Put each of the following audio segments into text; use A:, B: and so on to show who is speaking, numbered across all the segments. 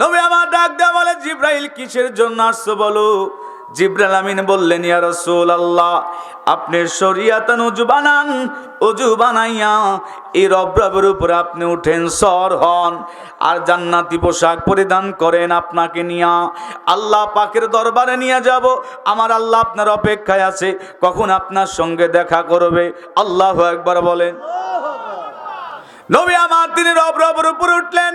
A: নবী আমার ডাক দেওয়া বলে জিব্রাইল কিসের জন্য আসছো বলো? জিব্রাইল আমিন বললেন ইয়া রাসূল আল্লাহ আপনি শরিয়াতান উজু বানান উজু বানাইয়া এই রব্রবের উপরে আপনি উঠেন সর হন আর জান্নাতি পোশাক পরিধান করেন আপনাকে নিয়া। আল্লাহ পাকের দরবারে নিয়ে যাব আমার আল্লাহ আপনার অপেক্ষায় আছে কখন আপনার সঙ্গে দেখা করবে? আল্লাহ একবার বলেন। নবী আমার তিনি রব রবের উপর উঠলেন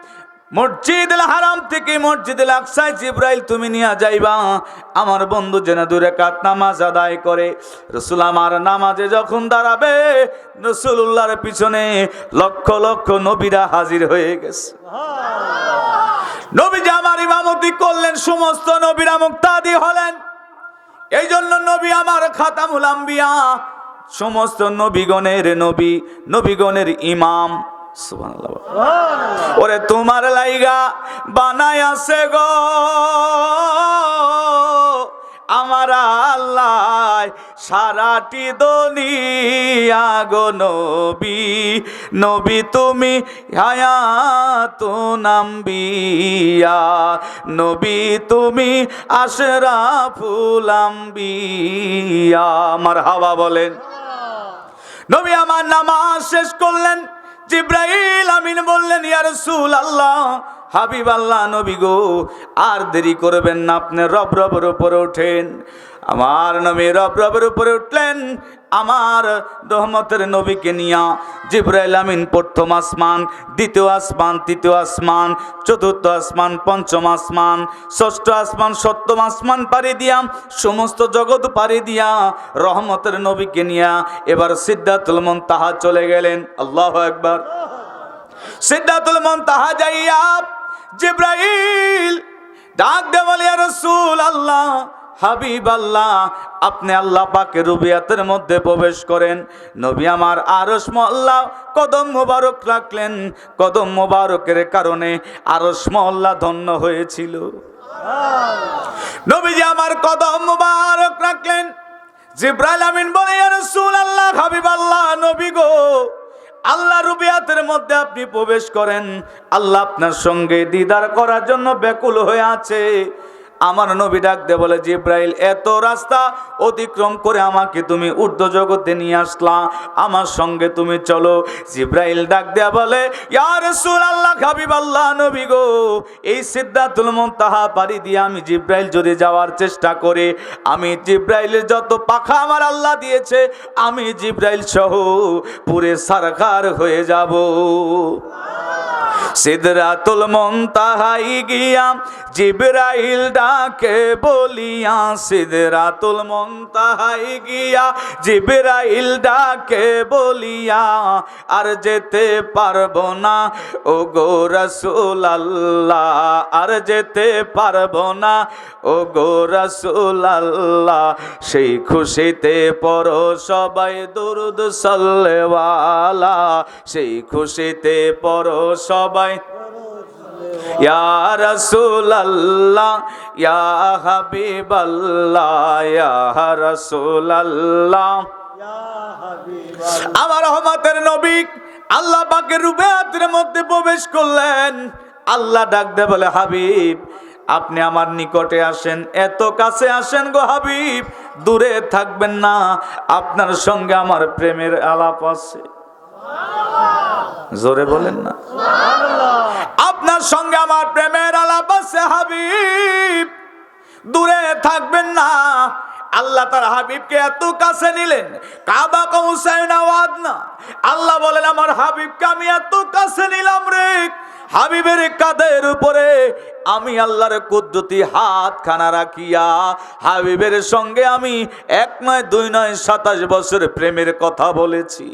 A: মসজিদুল হারাম থেকে মসজিদুল আকসায় জিব্রাইল তুমি নিয়ে যাইবা। আমার বন্ধু যেন দূরে কাত নামাজ আদায় করে। রসুল আমার নামাজে যখন দাঁড়াবে রসুল্লাহর পিছনে লক্ষ লক্ষ নবীরা হাজির হয়ে গেছে। নবী যে আমার ইমামতি করলেন, সমস্ত নবীরা মুক্তাদি হলেন। এই জন্য নবী আমার খাতামুল আম্বিয়া, সমস্ত নবীগণের নবী, নবীগণের ইমাম। ওরে তোমার লাইগা বানায় আছে গো। আমার আল্লাহ সারাটি দুনিয়া গো নবী। নবী তুমি হায়াত নাম্বিয়া নবী তুমি আশরাফুল আম্বিয়া। আমার হাওয়া বলেন। নবী আমার নামাজ শেষ করলেন। জিব্রাইল ইয়া রাসূল আল্লাহ হাবিব আল্লাহ নবী গো, আর দেরি করবেন না, আপনি রব রবের উপরে ওঠেন আমার নবী রব রবের উপরে উঠলেন, আমার রহমতের নবীকে নিয়া জিব্রাইল আমিন প্রথম আসমান, দ্বিতীয় আসমান, তৃতীয় আসমান, চতুর্থ আসমান, পঞ্চম আসমান, ষষ্ঠ আসমান, সপ্তম আসমান পাড়ি দিয়া, সমস্ত জগৎ পাড়ি দিয়া রহমতের নবীকে নিয়া এবার সিদ্ধাতুল মন তাহা চলে গেলেন। আল্লাহ একবার সিদ্ধাতুল মন তাহা যাইয়া জিব্রাইল ডাক দে বলে রসুল আল্লাহ হাবিব আল্লাহ, আপনি আল্লাহ পাকের রুবিয়াতের মধ্যে প্রবেশ করেন। নবী আমার আরস মহল্লা কদম মোবারক রাখলেন। কদম মোবারকের কারণে আরস মহল্লা ধন্য হয়েছিল। নবীজি আমার কদম মোবারক রাখলেন। জিব্রাইল আমিন বলে রাসূল আল্লাহ হাবিব আল্লাহ, নবী গো আল্লাহ রুবিয়াতের মধ্যে আপনি প্রবেশ করেন, আল্লাহ আপনার সঙ্গে দিদার করার জন্য ব্যাকুল হয়ে আছে। আমার নবী ডাক দে বলে, জিব্রাইল, এত রাস্তা অতিক্রম করে আমাকে তুমি ঊর্ধ্ব জগতে নিয়ে আসলা। আমার সঙ্গে তুমি চলো। জিব্রাইল ডাক দেয়া বলে, ইয়া রাসূল আল্লাহ হাবিব আল্লাহ নবী গো, এই সিদ্ধাতুল মুনতাহা পাড়ি দিয়ে আমি জিব্রাইল যদি যাওয়ার চেষ্টা করি, আমি জিব্রাইলের যত পাখা আমার আল্লাহ দিয়েছে, আমি জিব্রাইল সহ পুরে সারকার হয়ে যাব। সিদরাতুল মুনতাহাই গিয়া জিব্রাইল ডাকে বলিয়া, সিদরাতুল মুনতাহাই গিয়া জিব্রাইল ডাকে বলিয়া, আর যেতে পারব না। ও গো রাসূল আল্লাহ আর যেতে পারব না। ও গো রাসূল আল্লাহ সেই খুশিতে পড়ো সবাই দুরুদ সাল্লেওয়ালা সেই খুশিতে পড়ো সবাই ইয়া রাসূলাল্লাহ, ইয়া হাবিবাল্লাহ রাসূলাল্লাহ। আমার রহমতের নবী আল্লাহ পাকের রূপে হাতের মধ্যে প্রবেশ করলেন। আল্লাহ ডাক দে বলে, হাবিব, আপনি আমার নিকটে আসেন। এত কাছে আসেন গো হাবিব, দূরে থাকবেন না। আপনার সঙ্গে আমার প্রেমের আলাপ আছে। জোরে বলেন না। আপনার সঙ্গে আমার প্রেমের আলাপ আছে হাবিব। দূরে থাকবেন না। আল্লাহ তার হাবিবকে এত কাছে নিলেন কাবা কৌসাইন আওয়াজ না। আল্লাহ বলেন আমার হাবিবকে আমি এত কাছে নিলাম রে। হাবিবের কাদের উপরে আমি আল্লাহর কুদ্দুতি হাত খানা রাখিয়া হাবিবের সঙ্গে আমি এক নয় দুই নয় সাতাশ বছর প্রেমের কথা বলেছি।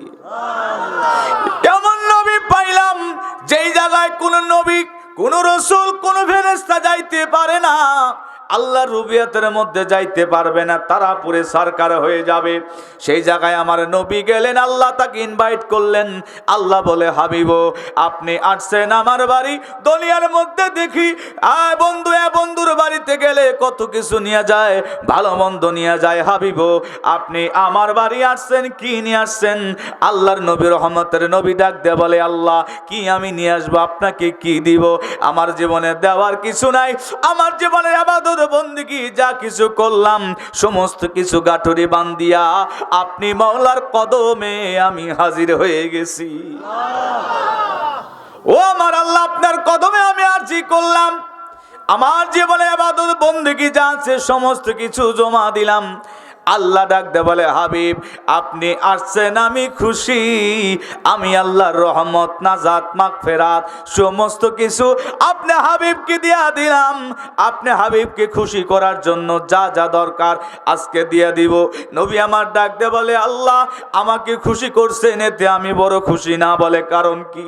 A: যেই জায়গায় কোন নবী কোন রসুল কোন ফেরেস্তা যাইতে পারে না আল্লাহর রুবিয়াতের মধ্যে যাইতে পারবে না তারা পুরে সরকার হয়ে যাবে। সেই জায়গায় আমার নবী গেলেন, আল্লাহ তাকে ইনভাইট করলেন। আল্লাহ বলে, হাবিব, আপনি আসছেন আমার বাড়ি, দুনিয়ার মধ্যে দেখি, আয় বন্ধু, এ বন্ধুর বাড়িতে গেলে কত কিছু নিয়ে যায়, ভালো মন্দ নিয়ে যায়। হাবিব, আপনি আমার বাড়ি আসছেন, কি নিয়ে আসছেন? আল্লাহর নবী রহমতের নবী ডাক দে বলে, আল্লাহ, কি আমি নিয়ে আসব? আপনাকে কি দিব? আমার জীবনে দেওয়ার কিছু নাই। আমার জীবনের আবাদত বন্দিগি, যা কিছু করলাম, সমস্ত কিছু গাঠুরি বান্দিয়া আপনি মাওলার কদমে আমি হাজির হয়ে গেছি। ও আমার আল্লাহ, আপনার কদমে আমি আরজি করলাম। আমার জীবনে আবাদত, বন্দিগি যা আছে, সমস্ত কিছু জমা দিলাম। আল্লাহ ডাক দে বলে, হাবিব, আপনি আসছেন, আমি খুশি। আমি আল্লাহর রহমত, নাজাত, মাগফেরাত, সমস্ত কিছু আপনি হাবিবকে দিয়া দিলাম। আপনি হাবিবকে খুশি করার জন্য যা যা দরকার আজকে দিয়ে দিব। নবী আমার ডাক দে বলে, আল্লাহ আমাকে খুশি করছেন, এতে আমি বড় খুশি না বলে কারণ কি?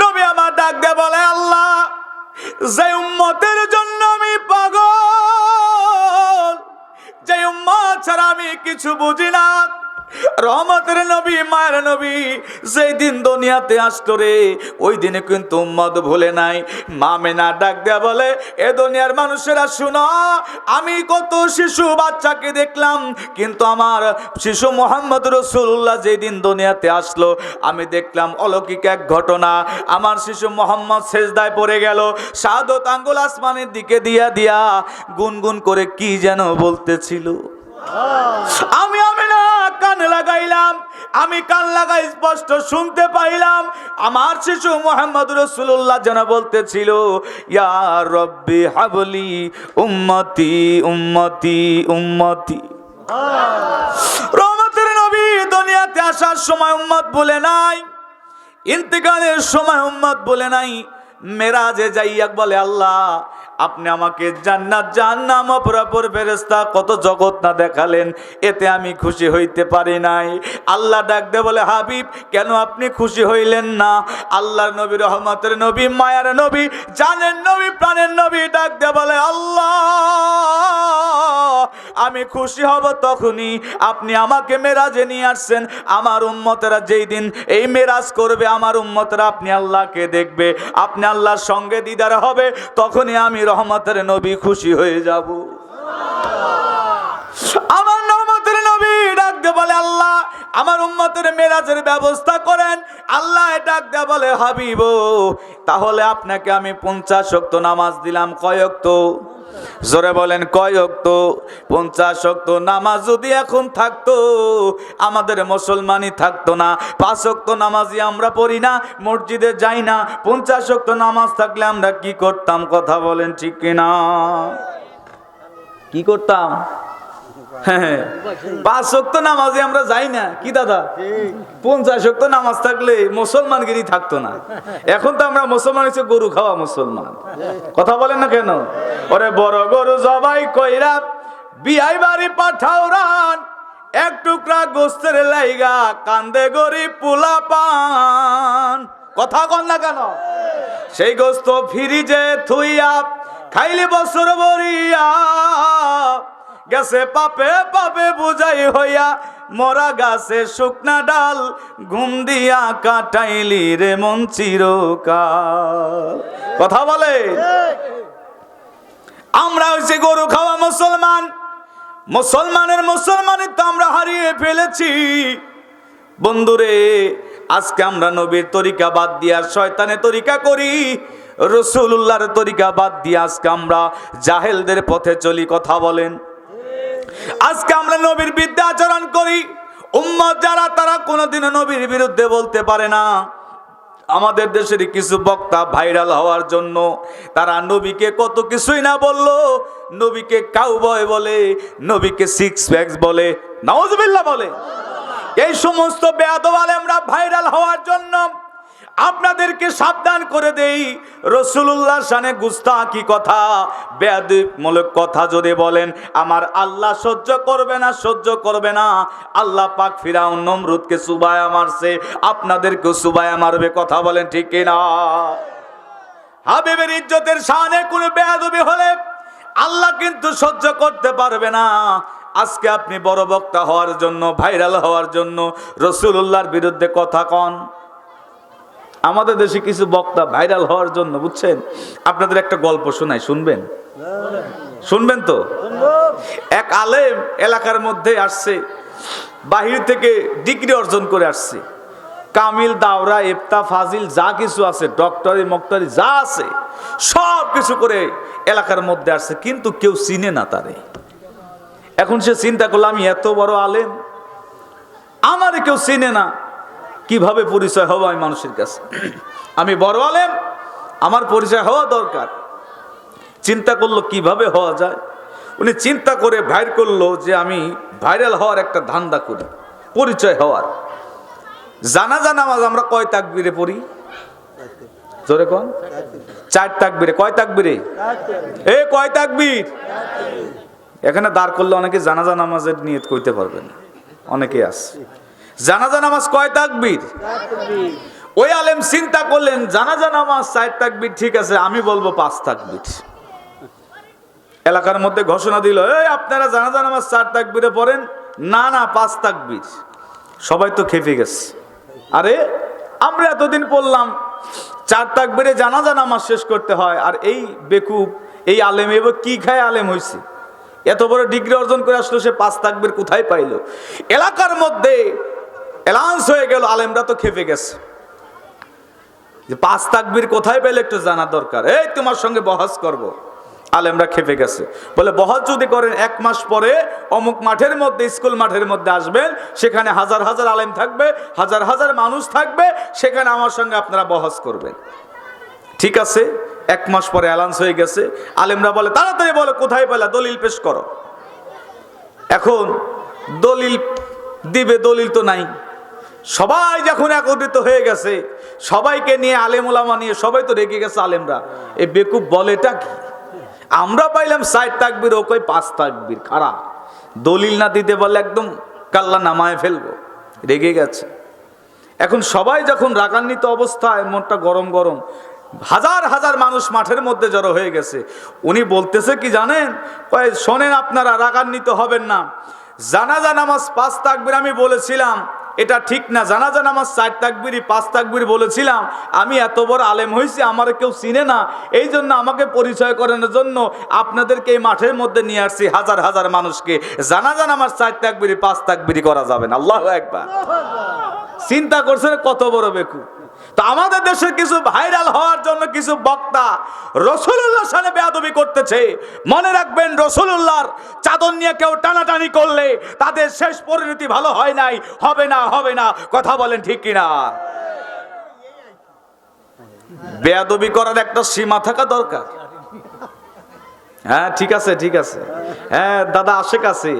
A: নবী আমার ডাক দে বলে, আল্লাহ, যে উম্মতের জন্য আমি পাগল যে উম্মা ছাড়া আমি কিছু বুঝি না। রহমতের নবী, মায়ের নবী যেই দিন দুনিয়াতে আসতো রে, ওই দিনে কিন্তু উম্মত ভুলে নাই। মামেনা ডাক দেয়া বলে, এ দুনিয়ার মানুষেরা শুনো, আমি কত শিশু বাচ্চাকে দেখলাম, কিন্তু আমার শিশু মোহাম্মদ রসুল্লাহ যেই দিন দুনিয়াতে আসলো, আমি দেখলাম অলৌকিক এক ঘটনা। আমার শিশু মোহাম্মদ সেজদায় পড়ে গেল, সাদত আঙ্গুল আসমানের দিকে দিয়া দিয়া গুনগুন করে কি যেন বলতেছিল। আমি আমি না কান লাগাইলাম, আমি কান লাগাই স্পষ্ট শুনতে পাইলাম। আমার শিশু মোহাম্মদ রসুল্লাহ যেন বলতেছিল, ইয়া রব্বি হাবলি উম্মতি উম্মতি উম্মতি। রহমতের নবী দুনিয়াতে আসার সময় উম্মত বলে নাই, ইন্তেকালের সময় উম্মত বলে নাই, মেরাজে যাইয়া বলে আল্লাহ আপনি আমাকে জান্নাত, জাহান্নাম অপরাপর ফেরেস্তা কত জগৎ না দেখালেন, এতে আমি খুশি হইতে পারি নাই। আল্লাহ ডাক দে বলে, হাবিব, কেন আপনি খুশি হইলেন না? আল্লাহর নবী, রহমতের নবী, মায়ার নবী জানেন নবী, প্রাণের নবী ডাক দে বলে, আল্লাহ, আমি খুশি হব তখনই। আপনি আমাকে মেরাজে নিয়ে আসছেন। আমার উম্মতেরা যেই দিন এই মেরাজ করবে, আমার উম্মতেরা আপনি আল্লাহকে দেখবে। আপনি আল্লাহর সঙ্গে দিদার হবে, তখনই আমি রহমতের নবী খুশি হয়ে যাব। আমার রহমতের নবী ডাক দে বলে, আল্লাহ, আমার উন্মতের মেরাজের ব্যবস্থা করেন। আল্লাহ ডাক দে বলে, হাবিব, তাহলে আপনাকে আমি পঞ্চাশ শক্ত নামাজ দিলাম কয়েক তো জোরে বলেন, কয় অক্ত? পঞ্চাশ অক্ত। নামাজ যদি এখন থাকতো, আমাদের মুসলমানই থাকতো না। পাঁচ অক্ত নামাজই আমরা পড়ি না, মসজিদে যাই না। পঞ্চাশ অক্ত নামাজ থাকলে আমরা কি করতাম? কথা বলেন ঠিক কিনা? কি করতাম? পাঁচ শক্ত নামাজে আমরা যাই না। কি দাদা? শক্ত নামাজ থাকতো না। এখন তো আমরা মুসলমান গরু খাওয়া মুসলমান। কথা বলেন না কেন? ওরে বড় গরু জবাই কইরা, বিয়াই বাড়ি পাঠাও রান। এক টুকরা গোস্তের লাইগা কান্দে গরিব পুলা পান। কথা কন না কেন? সেই গোস্ত ফিরিজে থুইয়া খাইলে বছর বরিয়া গেছে পাপে পাপে বুঝাই হইয়া মরা গাছে শুকনা ডাল ঘুম দিয়া কাটাইলি রে মন কথা বলে? আমরা হচ্ছে গরু খাওয়া মুসলমান। মুসলমানের মুসলমানের তো আমরা হারিয়ে ফেলেছি। বন্ধুরে, আজকে আমরা নবীর তরিকা বাদ দিয়া, শয়তানের তরিকা করি রসুল্লাহর তরিকা বাদ দিয়ে আজকে আমরা জাহেলদের পথে চলি, কথা বলেন। আজকে আমরা নবীর বিদ্যা আচরণ করি। উম্মত যারা, তারা কোনোদিনও নবীর বিরুদ্ধে বলতে পারে না। আমাদের দেশের কিছু বক্তা ভাইরাল হওয়ার জন্য তারা নবীকে কত কিছুই না বলল। নবীকে কাউবয় বলে, নবীকে সিক্স প্যাক্স বলে নওয়াজবিল্লাহ বলে। এই সমস্ত বেয়াদব আলেমরা ভাইরাল হওয়ার জন্য আপনাদেরকে সাবধান করে দেই। রসুল্লাহ সানে গুস্তাকি কথা বেয়াদমূলক কথা যদি বলেন, আমার আল্লাহ সহ্য করবে না, সহ্য করবে না। আল্লাহ পাক ফিরাউন নমরুদকে সুবায়া মারছে, আপনাদেরকেও সুবায়া মারবে, কথা বলেন ঠিক কিনা? হাবিবের ইজ্জতের সানে কোনো বেয়াদবি হলে আল্লাহ কিন্তু সহ্য করতে পারবে না। আজকে আপনি বড় বক্তা হওয়ার জন্য, ভাইরাল হওয়ার জন্য রসুল্লাহর বিরুদ্ধে কথা কন। আমাদের দেশে কিছু বক্তা ভাইরাল হওয়ার জন্য, বুঝছেন? আপনাদের একটা গল্প শোনাই, শুনবেন? শুনবেন তো? এক আলেম এলাকার মধ্যে আসছে, বাহির থেকে ডিগ্রি অর্জন করে আসছে। কামিল, দাওরা এফতা ফাজিল, যা কিছু আছে, ডক্টরি, মক্টরি, যা আছে, সব কিছু করে এলাকার মধ্যে আসছে, কিন্তু কেউ চিনে না তারে। এখন সে চিন্তা করল, আমি এত বড় আলেম, আমারে কেউ চিনে না। কীভাবে পরিচয় হব আমি মানুষের কাছে? আমি বড় আলেম, আমার পরিচয় হওয়া দরকার। চিন্তা করল কীভাবে হওয়া যায়? উনি চিন্তা করে ভাইর করল যে আমি ভাইরাল হওয়ার একটা ধান্দা করি, পরিচয় হওয়ার। জানাজা নামাজ আমরা কয় তাকবিরে পড়ি? জোরে কন। চার তাকবিরে। কয় তাকবিরে? এ কয় তাকবির? এখানে দাঁড় করলে অনেকে জানাজা নামাজের নিয়ত করতে পারবেন অনেকে আছে। জানাজা নামাজ কয় তাকবির? ওই আলেম চিন্তা করলেন, জানাজা নামাজ চার তাকবির, ঠিক আছে, আমি বলব পাঁচ তাকবির। এলাকার মধ্যে ঘোষণা দিল, এই, আপনারা জানাজা নামাজ চার তাকবিরে পড়েন? না না, পাঁচ তাকবির। সবাই তো খেপে গেছে। আরে, আমরা এতদিন পড়লাম, চার তাকবিরে জানাজা নামাজ শেষ করতে হয়, আর এই বেকুব, এই আলেম, এবার কি খায় আলেম হয়েছে এত বড় ডিগ্রি অর্জন করে আসলো সে পাঁচ তাকবির কোথায় পাইলো? এলাকার মধ্যে এলান্স হয়ে গেল, আলেমরা তো খেপে গেছে। যে পাঁচ তাকবির কোথায় পেলে একটু জানা দরকার। এই তোমার সঙ্গে বহাস করব। আলেমরা খেপে গেছে। বলে বহাস যদি করেন, এক মাস পরে অমুক মাঠের মধ্যে, স্কুল মাঠের মধ্যে আসবেন, সেখানে হাজার হাজার আলেম থাকবে, হাজার হাজার মানুষ থাকবে, সেখানে আমার সঙ্গে আপনারা বহাস করবেন। ঠিক আছে? এক মাস পরে অ্যালান্স হয়ে গেছে। আলেমরা বলে, তাড়াতাড়ি বলে, কোথায় পেলা? দলিল পেশ করো। এখন দলিল দিবে, দলিল তো নাই। সবাই যখন একত্রিত হয়ে গেছে, সবাইকে নিয়ে আলেম ওলামা নিয়ে সবাই তো রেগে গেছে আলেমরা। এই বেকুব বলেটা কি? আমরা পাইলাম সাইড তাকবির, ও কই পাঁচ তাকবির খারাপ দলিল না দিতে বলে একদম কাল্লা নামায় ফেলব। রেগে গেছে। এখন সবাই যখন রাগান্বিত অবস্থায়, মনটা গরম গরম, হাজার হাজার মানুষ মাঠের মধ্যে জড়ো হয়ে গেছে। উনি বলতেছে কি জানেন? কয়, শোনেন আপনারা, রাগান্বিত হবেন না। জানাজা নামাজ পাঁচ তাকবির আমি বলেছিলাম। এটা ঠিক না। জানা জানা আমার চার তাকবিরি পাঁচ তাকবির বলেছিলাম। আমি এত বড় আলেম হয়েছি আমার কেউ চিনে না। এই জন্য আমাকে পরিচয় করানোর জন্য আপনাদেরকে এই মাঠের মধ্যে নিয়ে আসছি হাজার হাজার মানুষকে। জানা জানা আমার চার তাকবিরি পাঁচ তাকবিরি করা যাবে না। আল্লাহ একবার চিন্তা করছেন কত বড় বেকু তো আমাদের দেশে কিছু ভাইরাল হওয়ার জন্য কিছু বক্তা রসুল্লাহ সালে বেয়াদবি করতেছে। মনে রাখবেন রসুল্লাহর চাদর নিয়ে কেউ টানাটানি করলে তাদের শেষ পরিণতি ভালো হয় নাই। হবে না হবে না। কথা বলেন ঠিক কিনা? বেয়াদবি করার একটা সীমা থাকা দরকার। হ্যাঁ ঠিক আছে ঠিক আছে। হ্যাঁ দাদা আশেক আছে।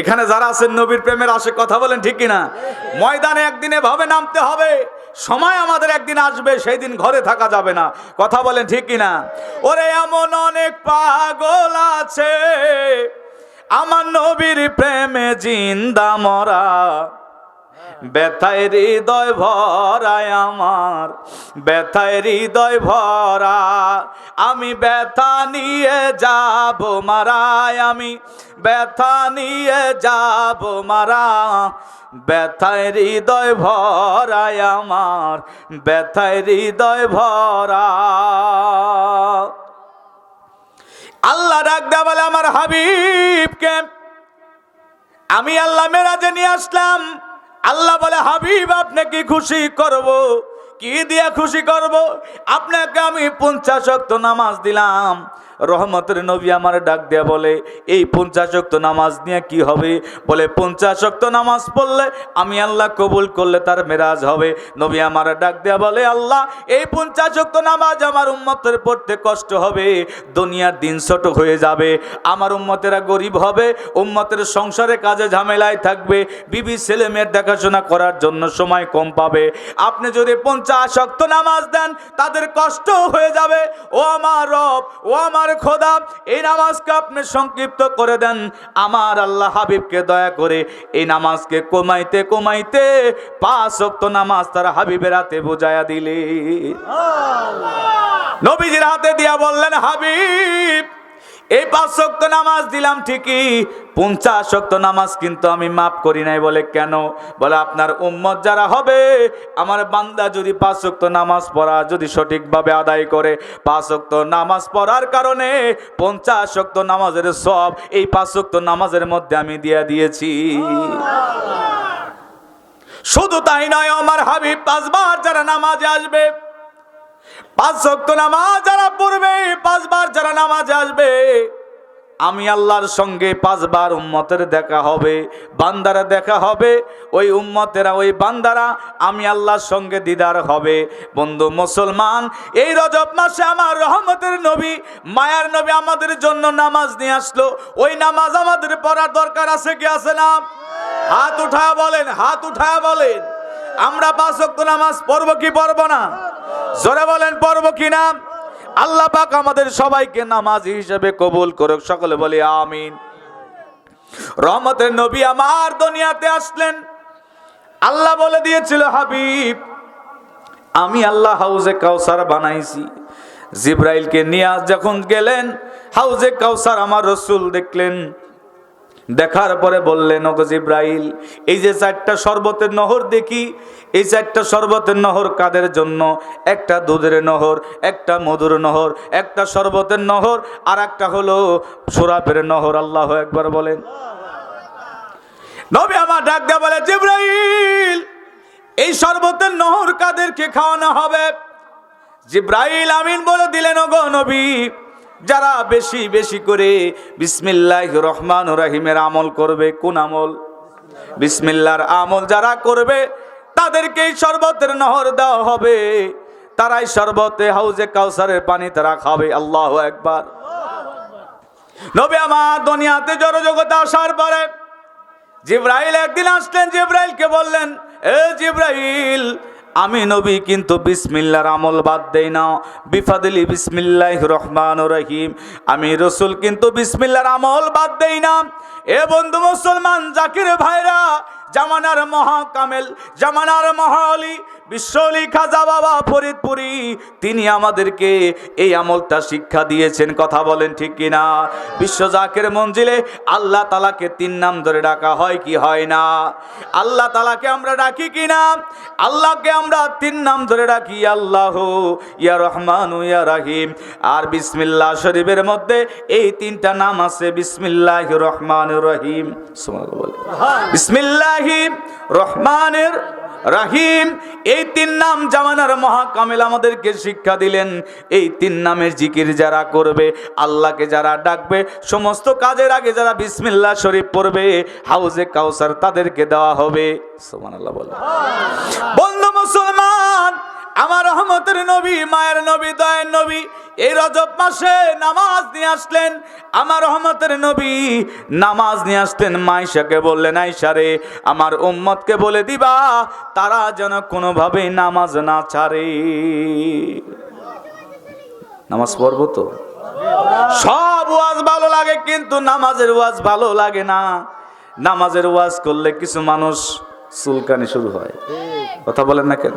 A: এখানে যারা আছেন, নবীর প্রেমের আশেক, কথা বলেন ঠিক কিনা? ময়দানে একদিনে ভাবে নামতে হবে। সময় আমাদের একদিন আসবে, সেই দিন ঘরে থাকা যাবে না। কথা বলেন ঠিক কিনা? ওরে এমন অনেক পাগল আছে, আমার নবীর প্রেমে জিন্দা মরা। ব্যথায় হৃদয় ভরায় আমার, ব্যথায় হৃদয় ভরা আমি ব্যথা নিয়ে যাব, মারায় আমি। ব্যথা নিয়ে যাব মারা ব্যথায় হৃদয় ভরায় আমার, ব্যথায় হৃদয় ভরা আল্লাহ ডাক বলে, আমার হাবিবকে আমি আল্লাহ মেরাজে নিয়ে আসলাম। আল্লাহ বলে, হাবিব আপনাকে খুশি করব? কি দিয়ে খুশি করব? আপনাকে আমি পঞ্চাশ নামাজ দিলাম। রহমতের নবী আমার ডাক দেয়া বলে, এই পঞ্চাশ অক্ত নামাজ নিয়ে কি হবে? বলে পঞ্চাশ অক্ত নামাজ পড়লে আমি আল্লাহ কবুল করলে তার মেরাজ হবে। নবী আমার ডাক দেয়া বলে, আল্লাহ, এই পঞ্চাশ অক্ত নামাজ আমার উম্মতের পড়তে কষ্ট হবে, দুনিয়ার দিন ছোট হয়ে যাবে, আমার উম্মতেরা গরিব হবে, উম্মতের সংসারে কাজে ঝামেলায় থাকবে, বিবি ছেলে মেয়ের দেখাশোনা করার জন্য সময় কম পাবে। আপনি যদি পঞ্চাশ অক্ত নামাজ দেন, তাদের কষ্ট হয়ে যাবে। ও আমার রব, ও আমার খোদা এই নামাজকে আপনি সংক্ষিপ্ত করে দেন। আমার আল্লাহ হাবিবকে দয়া করে এই নামাজকে কমাইতে কমাইতে পাঁচ অক্ত নামাজ তার হাবিবের হাতে বোঝায়া দিলে নবীজির হাতে দিয়া বললেন হাবিব এই পাঁচ শক্ত নামাজ দিলাম ঠিকই পঞ্চাশ শক্ত নামাজ কিন্তু আমি মাফ করি নাই বলে কেন? বলে আপনার উম্মত যারা হবে আমার বান্দা যদি পাঁচ শক্ত নামাজ পড়া যদি সঠিকভাবে আদায় করে পাঁচ শক্ত নামাজ পড়ার কারণে পঞ্চাশ শক্ত নামাজের সব এই পাঁচ শক্ত নামাজের মধ্যে আমি দিয়ে দিয়েছি। শুধু তাই নয় আমার হাবিব পাঁচবার যারা নামাজে আসবে পাঁচ শক্ত নামাজ যারা পড়বে, পাঁচবার যারা নামাজে আসবে, আমি আল্লাহর সঙ্গে পাঁচবার উম্মতের দেখা হবে, বান্দারা দেখা হবে, ওই উম্মতেরা, ওই বান্দারা আমি আল্লাহর সঙ্গে দিদার হবে। বন্ধু মুসলমান, এই রজব মাসে আমার রহমতের নবী, মায়ার নবী আমাদের জন্য নামাজ নিয়ে আসলো। ওই নামাজ আমাদের পড়ার দরকার আছে কি আছে না? হাত উঠায় বলেন, হাত উঠায় বলেন। আমরা পাঁচ নামাজ পড়ব কি পড়ব না? জোরে বলেন, পড়ব কি না? আল্লাহ পাক আমাদের সবাইকে নামাজ হিসেবে কবুল করুক, সকলে বলি আমিন। রহমতের নবী আমার দুনিয়াতে আসলেন। আল্লাহ বলে দিয়েছিল, হাবিব, আমি আল্লাহ হাউজে কাউসার বানাইছি। জিব্রাইলকে নিয়ে যখন গেলেন, হাউজে কাউসার আমার রসুল দেখলেন। দেখার পরে বললেন, ওগো জিব্রাইল, এই যে চারটা শরবতের নহর দেখি, এই চারটা শরবতের নহর কাদের জন্য? একটা দুধের নহর, একটা মধুর নহর, একটা শরবতের নহর, আর একটা হলো সোরাপের নহর। আল্লাহ একবার বলেন। নবী আমার ডাক দেয়া বলে, জিব্রাইল, এই শরবতের নহর কাদেরকে খাওয়ানো হবে? জিব্রাইল আমিন বলে দিলেন, ওগো নবী। যারা বেশি বেশি করে বিসমিল্লাহ রহমান রাহিমের আমল করবে, কোন আমল? বিসমিল্লার আমল যারা করবে তাদেরকে এই শরবতের নহর দেওয়া হবে। তারাই শরবতে হাউজে কাউসারের পানি তারা খাবে আল্লাহ একবার আমার দুনিয়াতে জিব্রাইল একদিন আসলেন, জিব্রাইলকে বললেন, এ জিব্রাইল আমি নবী, কিন্তু বিসমিল্লার আমল বাদ দেই না। বিফাদিলি বিসমিল্লাহ রহমান রহিম। আমি রসুল, কিন্তু বিসমিল্লার আমল বাদ দেই না। এ বন্ধু মুসলমান, জাকির ভাইরা, জামানার মহাকামেল, জামানার মহালি বিশ্বলি খাজা বাবা ফরিদপুরি তিনি আমাদেরকে এই আমলটা শিক্ষা দিয়েছেন। কথা বলেন ঠিক কিনা? বিশ্ব জাকের মঞ্জিলে আল্লাহ তালাকে তিন নাম ধরে ডাকা হয় কি হয় না? আল্লাহ তালাকে আমরা ডাকি কিনা আল্লাহকে আমরা তিন নাম ধরে ডাকি আল্লাহ ইয়া রহমান ইয়া রাহিম। আর বিসমিল্লাহ শরীফের মধ্যে এই তিনটা নাম আছে বিসমিল্লাহ রহমান রহিম। বিসমিল্লাহি রহমানের রাহিম, এই তিন নাম জামানার মহাকামেল আমাদেরকে শিক্ষা দিলেন। এই তিন নামের জিকির যারা করবে, আল্লাহকে যারা ডাকবে, সমস্ত কাজের আগে যারা বিসমিল্লা শরীফ পড়বে, হাউজে কাউসার তাদেরকে দেওয়া হবে। সোমান আল্লাহ বল বন্ধু মুসলমান আমার রহমতের নবী, মায়ের নবী, দয়ের নবী, এই রজব মাসে নামাজ নিয়ে আসলেন। আমার রহমতের নবী নামাজ নিয়ে আসলেন। মাইশাকে বললেন আইসারে আমার উম্মতকে বলে দিবা, তারা যেন কোনোভাবে নামাজ না ছাড়ে। নামাজ পড়ব তো? সব ওয়াজ ভালো লাগে, কিন্তু নামাজের ওয়াজ ভালো লাগে না। নামাজের ওয়াজ করলে কিছু মানুষ চুলকানি শুরু হয়। কথা বলেন না কেন?